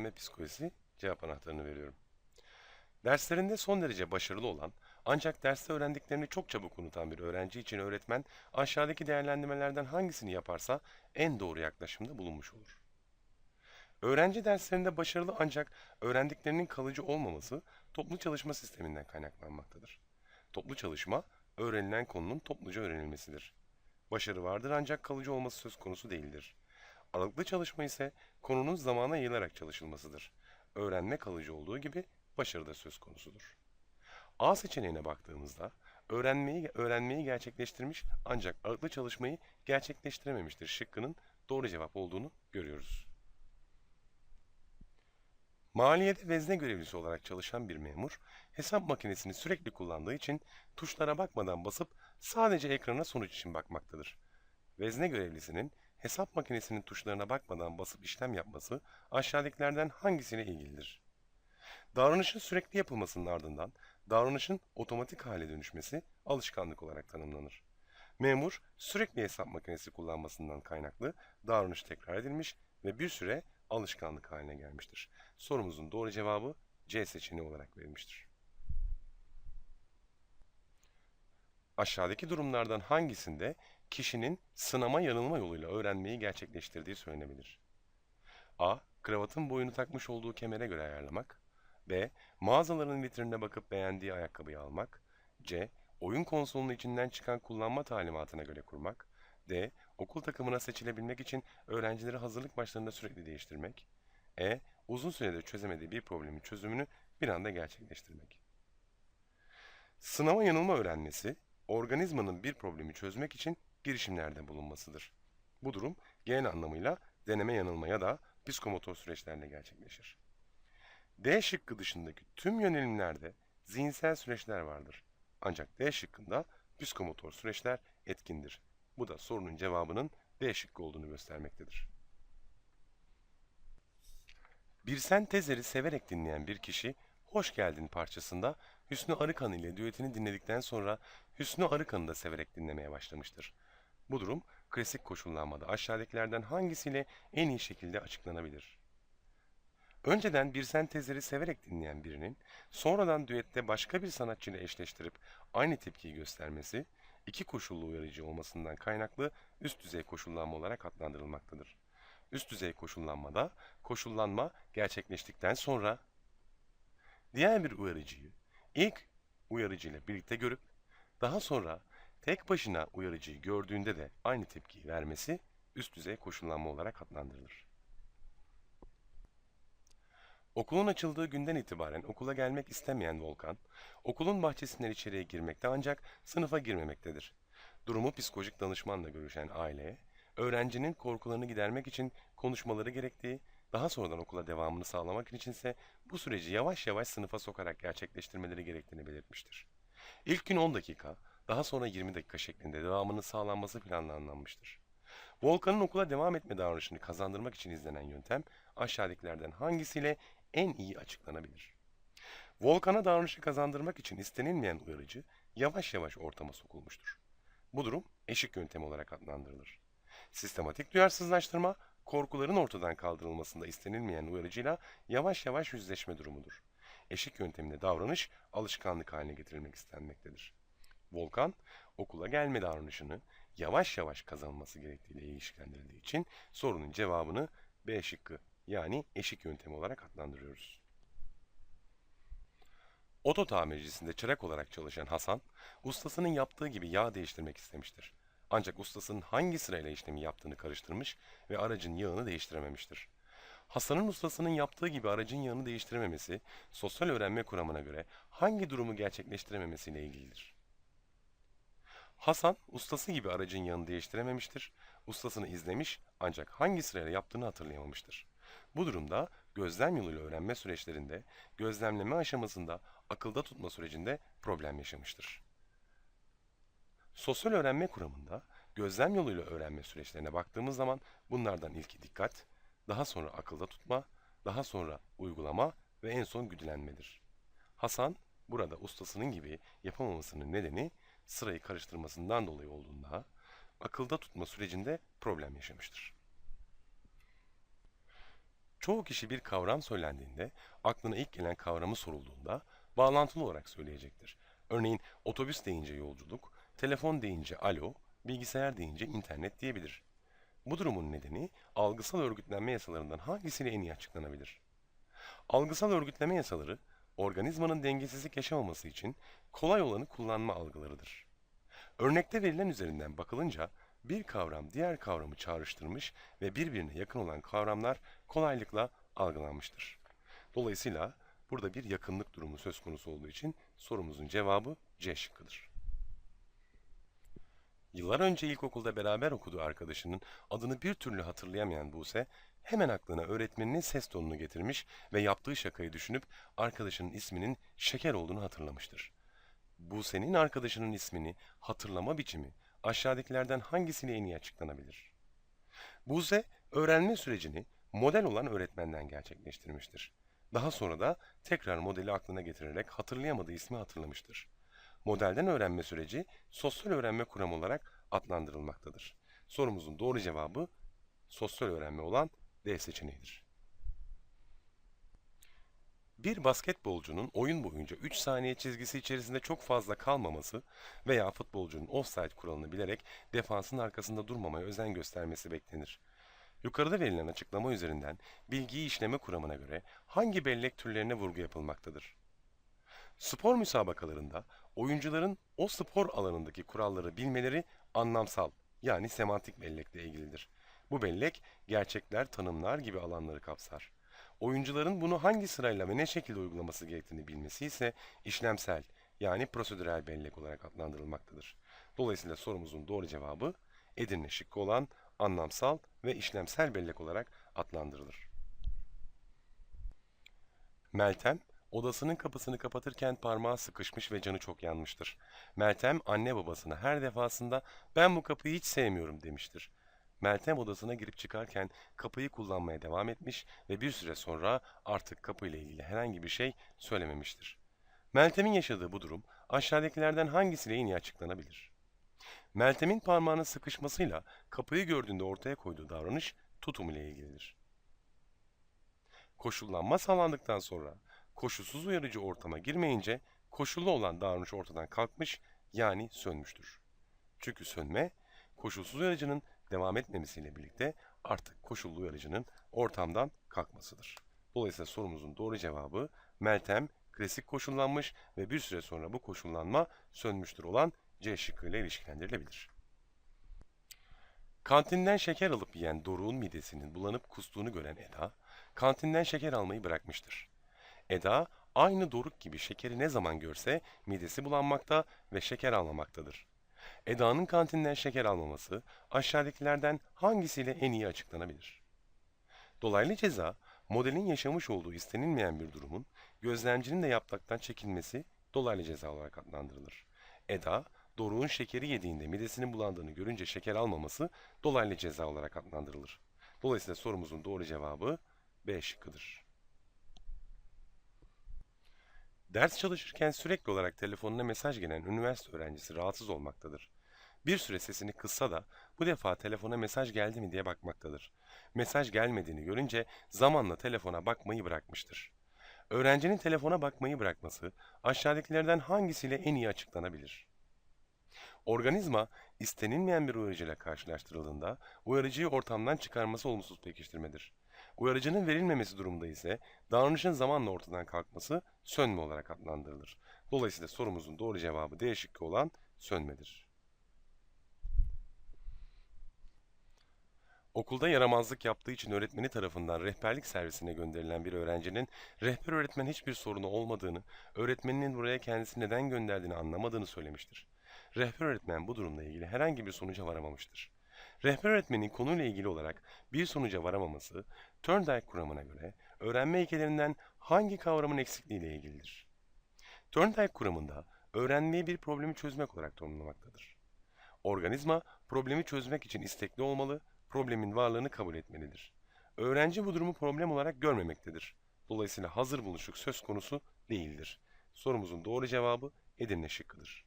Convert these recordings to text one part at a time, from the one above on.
öğrenme psikolojisi cevap anahtarını veriyorum. Derslerinde son derece başarılı olan ancak derste öğrendiklerini çok çabuk unutan bir öğrenci için öğretmen aşağıdaki değerlendirmelerden hangisini yaparsa en doğru yaklaşımda bulunmuş olur. Öğrenci derslerinde başarılı ancak öğrendiklerinin kalıcı olmaması toplu çalışma sisteminden kaynaklanmaktadır. Toplu çalışma, öğrenilen konunun topluca öğrenilmesidir. Başarı vardır ancak kalıcı olması söz konusu değildir. Aralıklı çalışma ise konunun zamana yayılarak çalışılmasıdır. Öğrenme kalıcı olduğu gibi başarı da söz konusudur. A seçeneğine baktığımızda öğrenmeyi öğrenmeyi gerçekleştirmiş ancak aralıklı çalışmayı gerçekleştirememiştir şıkkının doğru cevap olduğunu görüyoruz. Maliyede vezne görevlisi olarak çalışan bir memur, hesap makinesini sürekli kullandığı için tuşlara bakmadan basıp sadece ekrana sonuç için bakmaktadır. Vezne görevlisinin hesap makinesinin tuşlarına bakmadan basıp işlem yapması aşağıdakilerden hangisiyle ilgilidir? Davranışın sürekli yapılmasının ardından davranışın otomatik hale dönüşmesi alışkanlık olarak tanımlanır. Memur sürekli hesap makinesi kullanmasından kaynaklı davranış tekrar edilmiş ve bir süre alışkanlık haline gelmiştir. Sorumuzun doğru cevabı C seçeneği olarak verilmiştir. Aşağıdaki durumlardan hangisinde kişinin sınama yanılma yoluyla öğrenmeyi gerçekleştirdiği söylenebilir? A. Kravatın boyunu takmış olduğu kemere göre ayarlamak. B. Mağazaların vitrinine bakıp beğendiği ayakkabıyı almak. C. Oyun konsolunun içinden çıkan kullanma talimatına göre kurmak. D. Okul takımına seçilebilmek için öğrencileri hazırlık başlarında sürekli değiştirmek. E. Uzun sürede çözemediği bir problemin çözümünü bir anda gerçekleştirmek. Sınama yanılma öğrenmesi, organizmanın bir problemi çözmek için girişimlerde bulunmasıdır. Bu durum genel anlamıyla deneme yanılma ya da psikomotor süreçlerle gerçekleşir. D şıkkı dışındaki tüm yönelimlerde zihinsel süreçler vardır. Ancak D şıkkında psikomotor süreçler etkindir. Bu da sorunun cevabının D şıkkı olduğunu göstermektedir. Bir sentezleri severek dinleyen bir kişi Hoş Geldin parçasında Hüsnü Arıkan ile düetini dinledikten sonra Hüsnü Arıkan'ı da severek dinlemeye başlamıştır. Bu durum klasik koşullanmada aşağıdakilerden hangisiyle en iyi şekilde açıklanabilir? Önceden bir sentezleri severek dinleyen birinin sonradan düette başka bir sanatçıyla eşleştirip aynı tepkiyi göstermesi, iki koşullu uyarıcı olmasından kaynaklı üst düzey koşullanma olarak adlandırılmaktadır. Üst düzey koşullanmada koşullanma gerçekleştikten sonra diğer bir uyarıcıyı ilk uyarıcı ile birlikte görüp daha sonra tek başına uyarıcıyı gördüğünde de aynı tepkiyi vermesi üst düzey koşullanma olarak adlandırılır. Okulun açıldığı günden itibaren okula gelmek istemeyen Volkan, okulun bahçesinden içeriye girmekte ancak sınıfa girmemektedir. Durumu psikolojik danışmanla görüşen aileye, öğrencinin korkularını gidermek için konuşmaları gerektiği, daha sonradan okula devamını sağlamak içinse bu süreci yavaş yavaş sınıfa sokarak gerçekleştirmeleri gerektiğini belirtmiştir. İlk gün 10 dakika, daha sonra 20 dakika şeklinde devamının sağlanması planlanmıştır. Volkan'ın okula devam etme davranışını kazandırmak için izlenen yöntem aşağıdakilerden hangisiyle en iyi açıklanabilir? Volkan'a davranışı kazandırmak için istenilmeyen uyarıcı yavaş yavaş ortama sokulmuştur. Bu durum eşik yöntemi olarak adlandırılır. Sistematik duyarsızlaştırma, korkuların ortadan kaldırılmasında istenilmeyen uyarıcıyla yavaş yavaş yüzleşme durumudur. Eşik yönteminde davranış alışkanlık haline getirilmek istenmektedir. Volkan, okula gelme davranışını yavaş yavaş kazanması gerektiğiyle ilişkilendirildiği için sorunun cevabını B şıkkı yani eşik yöntemi olarak adlandırıyoruz. Oto tamircisinde çırak olarak çalışan Hasan, ustasının yaptığı gibi yağ değiştirmek istemiştir. Ancak ustasının hangi sırayla işlemi yaptığını karıştırmış ve aracın yağını değiştirememiştir. Hasan'ın ustasının yaptığı gibi aracın yağını değiştirememesi, sosyal öğrenme kuramına göre hangi durumu gerçekleştirememesiyle ilgilidir. Hasan, ustası gibi aracın yanını değiştirememiştir. Ustasını izlemiş ancak hangi sırayla yaptığını hatırlayamamıştır. Bu durumda gözlem yoluyla öğrenme süreçlerinde, gözlemleme aşamasında, akılda tutma sürecinde problem yaşamıştır. Sosyal öğrenme kuramında gözlem yoluyla öğrenme süreçlerine baktığımız zaman bunlardan ilki dikkat, daha sonra akılda tutma, daha sonra uygulama ve en son güdülenmedir. Hasan burada ustasının gibi yapamamasının nedeni sırayı karıştırmasından dolayı olduğunda akılda tutma sürecinde problem yaşamıştır. Çoğu kişi bir kavram söylendiğinde, aklına ilk gelen kavramı sorulduğunda bağlantılı olarak söyleyecektir. Örneğin otobüs deyince yolculuk, telefon deyince alo, bilgisayar deyince internet diyebilir. Bu durumun nedeni algısal örgütlenme yasalarından hangisiyle en iyi açıklanabilir? Algısal örgütleme yasaları, organizmanın dengesizlik yaşamaması için kolay olanı kullanma algılarıdır. Örnekte verilen üzerinden bakılınca bir kavram diğer kavramı çağrıştırmış ve birbirine yakın olan kavramlar kolaylıkla algılanmıştır. Dolayısıyla burada bir yakınlık durumu söz konusu olduğu için sorumuzun cevabı C şıkkıdır. Yıllar önce ilkokulda beraber okuduğu arkadaşının adını bir türlü hatırlayamayan Buse, hemen aklına öğretmeninin ses tonunu getirmiş ve yaptığı şakayı düşünüp arkadaşının isminin Şeker olduğunu hatırlamıştır. Buse'nin arkadaşının ismini hatırlama biçimi aşağıdakilerden hangisiyle en iyi açıklanabilir? Buse, öğrenme sürecini model olan öğretmenden gerçekleştirmiştir. Daha sonra da tekrar modeli aklına getirerek hatırlayamadığı ismi hatırlamıştır. Modelden öğrenme süreci sosyal öğrenme kuramı olarak adlandırılmaktadır. Sorumuzun doğru cevabı sosyal öğrenme olan D seçeneğidir. Bir basketbolcunun oyun boyunca 3 saniye çizgisi içerisinde çok fazla kalmaması veya futbolcunun offside kuralını bilerek defansın arkasında durmamaya özen göstermesi beklenir. Yukarıda verilen açıklama üzerinden bilgiyi işleme kuramına göre hangi bellek türlerine vurgu yapılmaktadır? Spor müsabakalarında oyuncuların o spor alanındaki kuralları bilmeleri anlamsal yani semantik bellekle ilgilidir. Bu bellek gerçekler, tanımlar gibi alanları kapsar. Oyuncuların bunu hangi sırayla ve ne şekilde uygulaması gerektiğini bilmesi ise işlemsel yani prosedürel bellek olarak adlandırılmaktadır. Dolayısıyla sorumuzun doğru cevabı Edirne şıkkı olan anlamsal ve işlemsel bellek olarak adlandırılır. Meltem, odasının kapısını kapatırken parmağı sıkışmış ve canı çok yanmıştır. Meltem anne babasına her defasında ben bu kapıyı hiç sevmiyorum demiştir. Meltem odasına girip çıkarken kapıyı kullanmaya devam etmiş ve bir süre sonra artık kapıyla ilgili herhangi bir şey söylememiştir. Meltem'in yaşadığı bu durum aşağıdakilerden hangisiyle en iyi açıklanabilir? Meltem'in parmağının sıkışmasıyla kapıyı gördüğünde ortaya koyduğu davranış tutum ile ilgilidir. Koşullanma sağlandıktan sonra koşulsuz uyarıcı ortama girmeyince koşullu olan davranış ortadan kalkmış yani sönmüştür. Çünkü sönme koşulsuz uyarıcının devam etmemesiyle birlikte artık koşullu uyarıcının ortamdan kalkmasıdır. Dolayısıyla sorumuzun doğru cevabı Meltem klasik koşullanmış ve bir süre sonra bu koşullanma sönmüştür olan C şıkkıyla ilişkilendirilebilir. Kantinden şeker alıp yiyen Doruk'un midesinin bulanıp kustuğunu gören Eda, kantinden şeker almayı bırakmıştır. Eda, aynı Doruk gibi şekeri ne zaman görse midesi bulanmakta ve şeker almamaktadır. Eda'nın kantinden şeker almaması aşağıdakilerden hangisiyle en iyi açıklanabilir? Dolaylı ceza, modelin yaşamış olduğu istenilmeyen bir durumun gözlemcinin de yapmaktan çekilmesi dolaylı ceza olarak adlandırılır. Eda, Doruk'un şekeri yediğinde midesinin bulandığını görünce şeker almaması dolaylı ceza olarak adlandırılır. Dolayısıyla sorumuzun doğru cevabı B şıkkıdır. Ders çalışırken sürekli olarak telefonuna mesaj gelen üniversite öğrencisi rahatsız olmaktadır. Bir süre sesini kıssa da bu defa telefona mesaj geldi mi diye bakmaktadır. Mesaj gelmediğini görünce zamanla telefona bakmayı bırakmıştır. Öğrencinin telefona bakmayı bırakması aşağıdakilerden hangisiyle en iyi açıklanabilir? Organizma istenilmeyen bir uyarıcıyla karşılaştırıldığında uyarıcıyı ortamdan çıkarması olumsuz pekiştirmedir. Uyarıcının verilmemesi durumunda ise davranışın zamanla ortadan kalkması sönme olarak adlandırılır. Dolayısıyla sorumuzun doğru cevabı D şıkkı olan sönmedir. Okulda yaramazlık yaptığı için öğretmeni tarafından rehberlik servisine gönderilen bir öğrencinin rehber öğretmen hiçbir sorunu olmadığını, öğretmeninin buraya kendisi neden gönderdiğini anlamadığını söylemiştir. Rehber öğretmen bu durumla ilgili herhangi bir sonuca varamamıştır. Rehber öğretmenin konuyla ilgili olarak bir sonuca varamaması, Thorndike kuramına göre öğrenme ilkelerinden hangi kavramın eksikliğiyle ilgilidir? Thorndike kuramında öğrenmeyi bir problemi çözmek olarak tanımlamaktadır. Organizma problemi çözmek için istekli olmalı, problemin varlığını kabul etmelidir. Öğrenci bu durumu problem olarak görmemektedir. Dolayısıyla hazır buluşuk söz konusu değildir. Sorumuzun doğru cevabı Edirne şıkkıdır.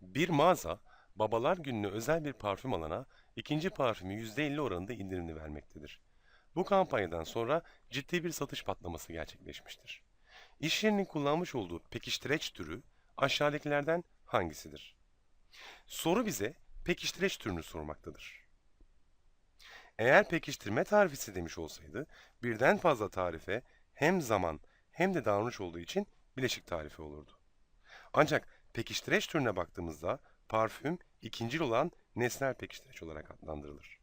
Bir mağaza, babalar gününe özel bir parfüm alana ikinci parfümü %50 oranında indirimli vermektedir. Bu kampanyadan sonra ciddi bir satış patlaması gerçekleşmiştir. İş yerinin kullanmış olduğu pekiştireç türü aşağıdakilerden hangisidir? Soru bize pekiştireç türünü sormaktadır. Eğer pekiştirme tarifi demiş olsaydı birden fazla tarife hem zaman hem de davranış olduğu için bileşik tarifi olurdu. Ancak pekiştireç türüne baktığımızda parfüm ikincil olan nesnel pekiştireç olarak adlandırılır.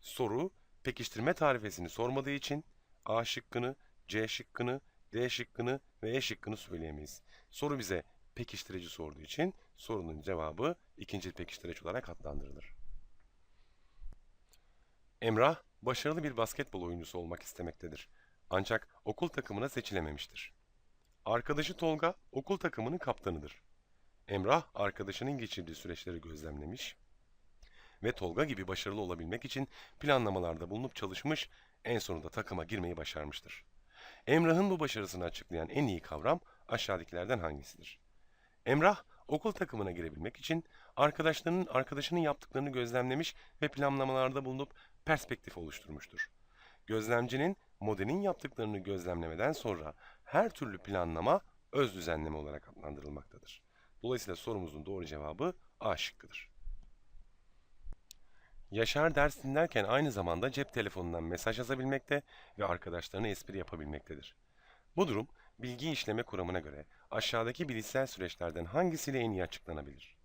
Soru pekiştirme tarifesini sormadığı için A şıkkını, C şıkkını, D şıkkını ve E şıkkını söyleyemeyiz. Soru bize pekiştirici sorduğu için sorunun cevabı ikincil pekiştireç olarak adlandırılır. Emrah başarılı bir basketbol oyuncusu olmak istemektedir. Ancak okul takımına seçilememiştir. Arkadaşı Tolga okul takımının kaptanıdır. Emrah arkadaşının geçirdiği süreçleri gözlemlemiş ve Tolga gibi başarılı olabilmek için planlamalarda bulunup çalışmış, en sonunda takıma girmeyi başarmıştır. Emrah'ın bu başarısını açıklayan en iyi kavram aşağıdakilerden hangisidir? Emrah okul takımına girebilmek için arkadaşlarının arkadaşının yaptıklarını gözlemlemiş ve planlamalarda bulunup perspektif oluşturmuştur. Gözlemcinin modelin yaptıklarını gözlemlemeden sonra her türlü planlama öz düzenleme olarak adlandırılmaktadır. Dolayısıyla sorumuzun doğru cevabı A şıkkıdır. Yaşar ders dinlerken aynı zamanda cep telefonundan mesaj yazabilmekte ve arkadaşlarına espri yapabilmektedir. Bu durum bilgi işleme kuramına göre aşağıdaki bilişsel süreçlerden hangisiyle en iyi açıklanabilir?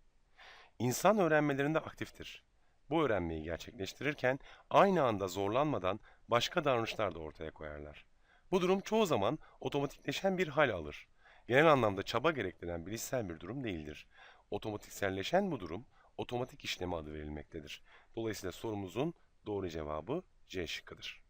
İnsan öğrenmelerinde aktiftir. Bu öğrenmeyi gerçekleştirirken aynı anda zorlanmadan başka davranışlar da ortaya koyarlar. Bu durum çoğu zaman otomatikleşen bir hal alır. Genel anlamda çaba gerektiren bilişsel bir durum değildir. Otomatikselleşen bu durum otomatik işleme adı verilmektedir. Dolayısıyla sorumuzun doğru cevabı C şıkkıdır.